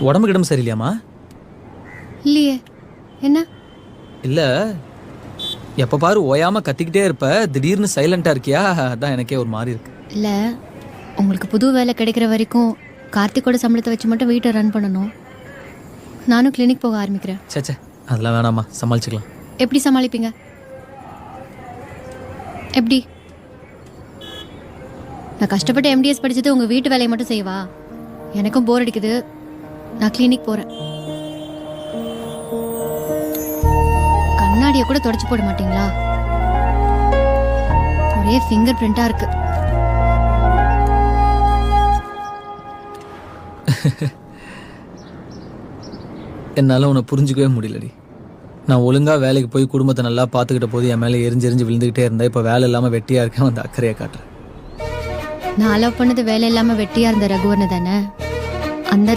உடம்பு கிடம்பு சரியில்லையாம்மா? இல்லையே. என்ன? இல்லை எப்போ பாரு ஓயாம கத்திக்கிட்டே இருப்ப திடீர்னு சைலண்டா இருக்கியா? அதான் எனக்கே ஒரு மாதிரி இருக்கு. இல்ல உங்களுக்கு புது வேலை கிடைக்கிற வரைக்கும் கார்த்திகோட சம்பளத்தை வச்சு மட்டும் வீட்டை ரன் பண்ணணும். நானும் கிளினிக் போக ஆரம்பிக்கிறேன். சே சே அதெல்லாம் வேணாம்மா சமாளிச்சுக்கலாம். எப்படி சமாளிப்பீங்க? எப்படி? நான் கஷ்டப்பட்டு எம்டிஎஸ் படிச்சது உங்க வீட்டு வேலையை மட்டும் செய்வா. எனக்கும் போர் அடிக்குது. நான் கிளினிக் போறேன். கண்ணாடியை கூட தொடச்சு போட மாட்டீங்களா? ஒரே ஃபிங்கர் பிரிண்டா இருக்கு. என்னால் உன்னை புரிஞ்சுக்கவே முடியலடி. நான் ஒழுங்கா வேலைக்கு போய் குடும்பத்தை நல்லா பார்த்துக்கிட்ட போது என் மேலே எரிஞ்சு எரிஞ்சு விழுந்துக்கிட்டே இருந்தேன் இப்போ வேலை இல்லாமல் வெட்டியாக இருக்கேன் வந்து அக்கறையை காட்டுறேன். நான் லவ் பண்ணது வேலை இல்லாம வெட்டியா இருந்த ரகுவர்னு தானே? அந்த